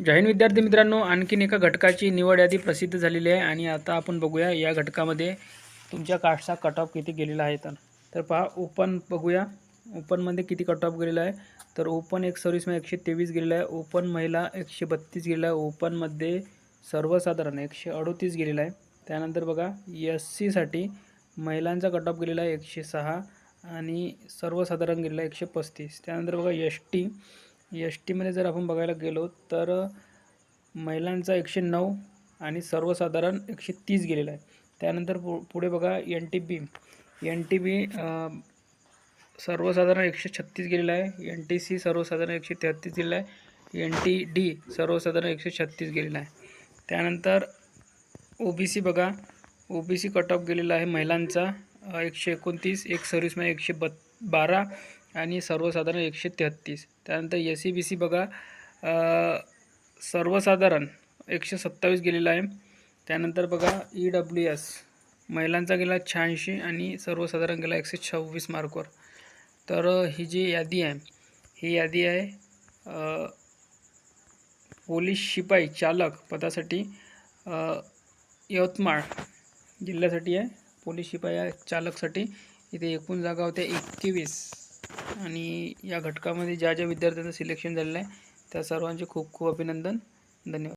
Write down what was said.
जैन विद्यार्थी मित्रांनो आणखीन एका घटकाची निवड यादी प्रसिद्ध झालेली आहे आणि आता आपण बघूया या घटकामध्ये तुमच्या कास्टचा कट ऑफ किती गेलेला आहे. तर तर पहा ओपन बघूया. ओपनमध्ये किती कट ऑफ गेलेला आहे? तर ओपन एक सर्व्हिसमध्ये एकशे तेवीस गेलेला आहे. ओपन महिला एकशे बत्तीस गेलेला आहे. ओपनमध्ये सर्वसाधारण एकशे अडोतीस गेलेला आहे. त्यानंतर बघा एस सीसाठी महिलांचा कट ऑफ गेलेला आहे एकशे सहा आणि सर्वसाधारण गेलेला आहे एकशे पस्तीस. त्यानंतर बघा एस टी एस टीमध्ये जर आपण बघायला गेलो तर महिलांचा एकशे नऊ आणि सर्वसाधारण एकशे तीस गेलेला आहे. त्यानंतर पु पुढे बघा N T B. N T B सर्वसाधारण एकशे छत्तीस गेलेला आहे. एन टी सी सर्वसाधारण एकशे तेहत्तीस गेलेला आहे. एन टी डी सर्वसाधारण एकशे छत्तीस गेलेला आहे. त्यानंतर ओ बी सी बघा. O B C cut off गेलेला आहे महिलांचा एकशे एकोणतीस एक सर्व्हिसमध्ये एकशे बत् बारा आणि सर्वसाधारण एकशे तेहत्तीस. त्यानंतर ए सी बी सी बघा सर्वसाधारण एकशे सत्तावीस गेलेला आहे. त्यानंतर बघा ई डब्ल्यू एस महिलांचा गेला शहाऐंशी आणि सर्वसाधारण गेला एकशे सव्वीस मार्कवर तर ही जी यादी आहे ही यादी आहे पोलीस शिपाई चालक पदासाठी यवतमाळ जिल्ह्यासाठी आहे. पोलीस शिपाई या चालकसाठी इथे एकूण जागा होत्या एकवीस. आणि या घटकामध्ये ज्या ज्या विद्यार्थ्यांचं सिलेक्शन झालेलं आहे त्या सर्वांचे खूप खूप अभिनंदन. धन्यवाद.